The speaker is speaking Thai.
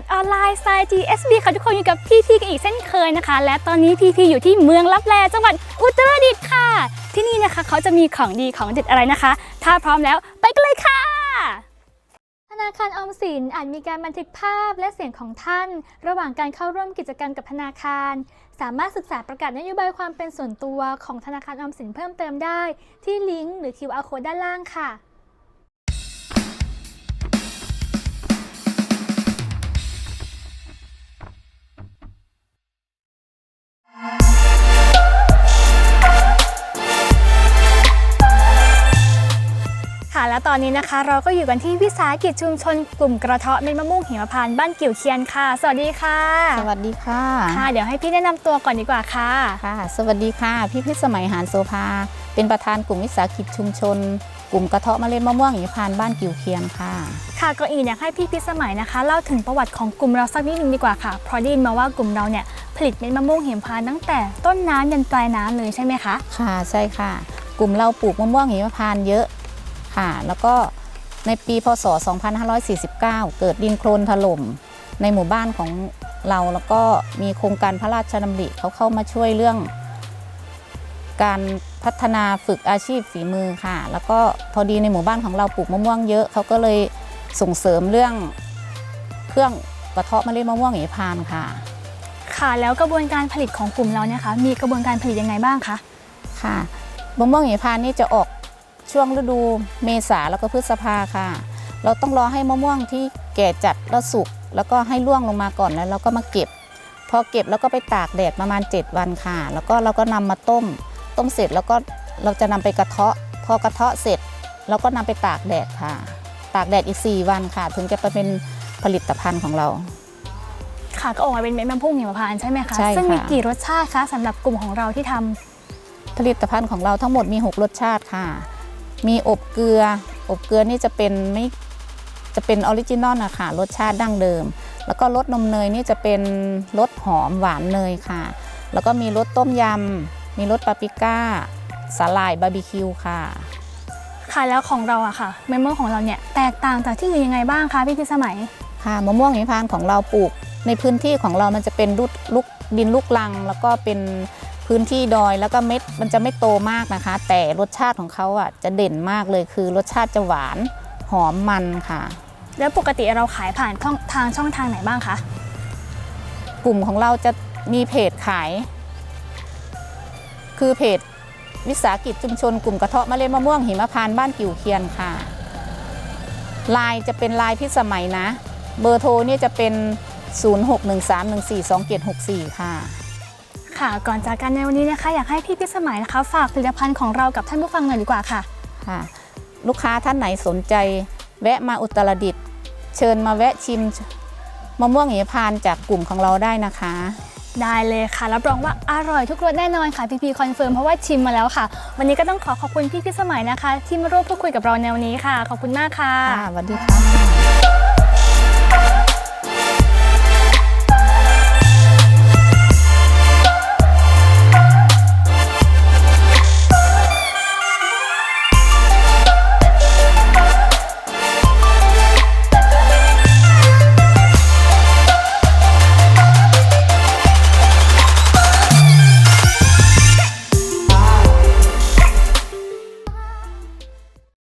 ดออนไลน์ไซต์ GSB ค่ะทุกคนอยู่กับพี่พีกันอีกเช่นเคยนะคะ และตอนนี้พี่พีอยู่ที่เมืองลับแลจังหวัดอุตรดิตถ์ค่ะ ที่นี่นะคะเขาจะมีของดีของเด็ดอะไรนะคะ ถ้าพร้อมแล้วไปกันเลยค่ะ ธนาคารออมสินอาจมีการบันทึกภาพและเสียงของท่าน ระหว่างการเข้าร่วมกิจกรรมกับธนาคาร สามารถศึกษาประกาศนโยบายความเป็นส่วนตัวของธนาคารออมสินเพิ่มเติมได้ ที่ลิงก์หรือ QR code ด้านล่างค่ะ และตอนนี้นะคะ เราก็อยู่กันที่วิสาหกิจชุมชนกลุ่มกระเทาะเม็ดมะม่วงหิมพานต์บ้านกิ่วเคียนค่ะ สวัสดีค่ะสวัสดีค่ะ ค่ะ เดี๋ยวให้พี่แนะนำตัวก่อนดีกว่าค่ะ ค่ะ สวัสดีค่ะ พี่พิสมัยหานโซภา เป็นประธานกลุ่มวิสาหกิจชุมชน กลุ่มกระเทาะเมล็ดมะม่วงหิมพานต์บ้านกิ่วเคียนค่ะ ค่ะก่อนอื่นอยากให้พี่พิสมัยนะคะ เล่าถึงประวัติของกลุ่มเราสักนิดนึงดีกว่าค่ะเพราะได้ยินมาว่ากลุ่มเราเนี่ยผลิตเม็ดมะม่วงหิมพานต์ตั้งแต่ต้นน้ำยันปลายน้ำเลยใช่ไหมคะ ค่ะ ใช่ค่ะ กลุ่มเราปลูกมะม่วงหิมพานต์เยอะ ค่ะ แล้วก็ในปีพศ 2549 เกิดดินโคลนถล่มในหมู่บ้านของเราแล้วก็มีโครงการพระราชดำริเขาเข้ามาช่วยเรื่อง การพัฒนาฝึกอาชีพฝีมือค่ะ แล้วก็พอดีในหมู่บ้านของเราปลูกมะม่วงเยอะเขาก็เลยส่งเสริมเรื่องเครื่องกระเทาะเมล็ดมะม่วงหิมพานต์ค่ะ ค่ะแล้วกระบวนการผลิตของกลุ่มเราเนี่ยคะมีกระบวนการผลิตยังไงบ้างคะค่ะมะม่วงหิมพานต์นี่จะออก ช่วงฤดูเมษาแล้วก็พฤษภาค่ะ เราต้องรอให้มะม่วงที่แก่จัดแล้วสุกแล้วก็ให้ร่วงลงมาก่อนแล้วเราก็มาเก็บ พอเก็บแล้วก็ไปตากแดดประมาณ 7 วันค่ะ แล้วก็เราก็นำมาต้ม ต้มเสร็จแล้วก็เราจะนำไปกระเทาะ พอกระเทาะเสร็จเราก็นำไปตากแดดค่ะ ตากแดดอีก 4 วันค่ะ ถึงจะไปเป็นผลิตภัณฑ์ของเราค่ะก็ออกมาเป็นเม็ดมะม่วงหิมพานต์ใช่ไหมคะใช่ค่ะซึ่งมีกี่รสชาติคะสำหรับกลุ่มของเราที่ทำผลิตภัณฑ์ของเราทั้งหมดมี 6 รสชาติค่ะ มีอบเกลือ อบเกลือนี่จะเป็นไม่จะเป็นออริจินอลนะคะรสชาติดั้งเดิม แล้วก็รสนมเนยนี่จะเป็นรสหอมหวานเนยค่ะ แล้วก็มีรสต้มยำ มีรสปาปริก้าสาหร่ายบาร์บีคิวค่ะค่ะแล้วของเราอะค่ะเมมเบอร์ของเราเนี่ยแตกต่างจากที่อื่นยังไงบ้างคะพี่พิสมัยค่ะมะม่วงหิมพานต์ของเราปลูก ในพื้นที่ของเรามันจะเป็นลูกลูกดินลูกลัง แล้วก็เป็น พื้นที่ดอยแล้วก็เม็ดมันจะไม่โตมากนะคะ แต่รสชาติของเขาอะจะเด่นมากเลยคือรสชาติจะหวานหอมมันค่ะ แล้วปกติเราขายผ่านช่องทางช่องทางไหนบ้างคะกลุ่มของเราจะมีเพจขาย คือเพจวิสาหกิจชุมชนกลุ่มกระเทาะเมล็ดมะม่วงหิมพานต์บ้านกิ่วเคียนค่ะไลน์จะเป็นไลน์พิสมัยนะ เบอร์โทรเนี่ยจะเป็น 0613142764 ค่ะ ค่ะ ก่อนจากกันในวันนี้นะคะ อยากให้พี่พิสมัยนะคะ ฝากผลิตภัณฑ์ของเรากับท่านผู้ฟังหน่อยดีกว่าค่ะ ค่ะ ลูกค้าท่านไหนสนใจ แวะมาอุตรดิตถ์เชิญมาแวะชิมมะม่วงหิมพานต์จากกลุ่มของเราได้นะคะ ได้เลยค่ะ รับรองว่าอร่อยทุกรสแน่นอนค่ะพี่พีคอนเฟิร์มเพราะว่าชิมมาแล้วค่ะ วันนี้ก็ต้องขอขอบคุณพี่พิสมัยนะคะ ที่มาร่วมพูดคุยกับเราในวันนี้ค่ะ ขอบคุณมากค่ะ ค่ะสวัสดีค่ะ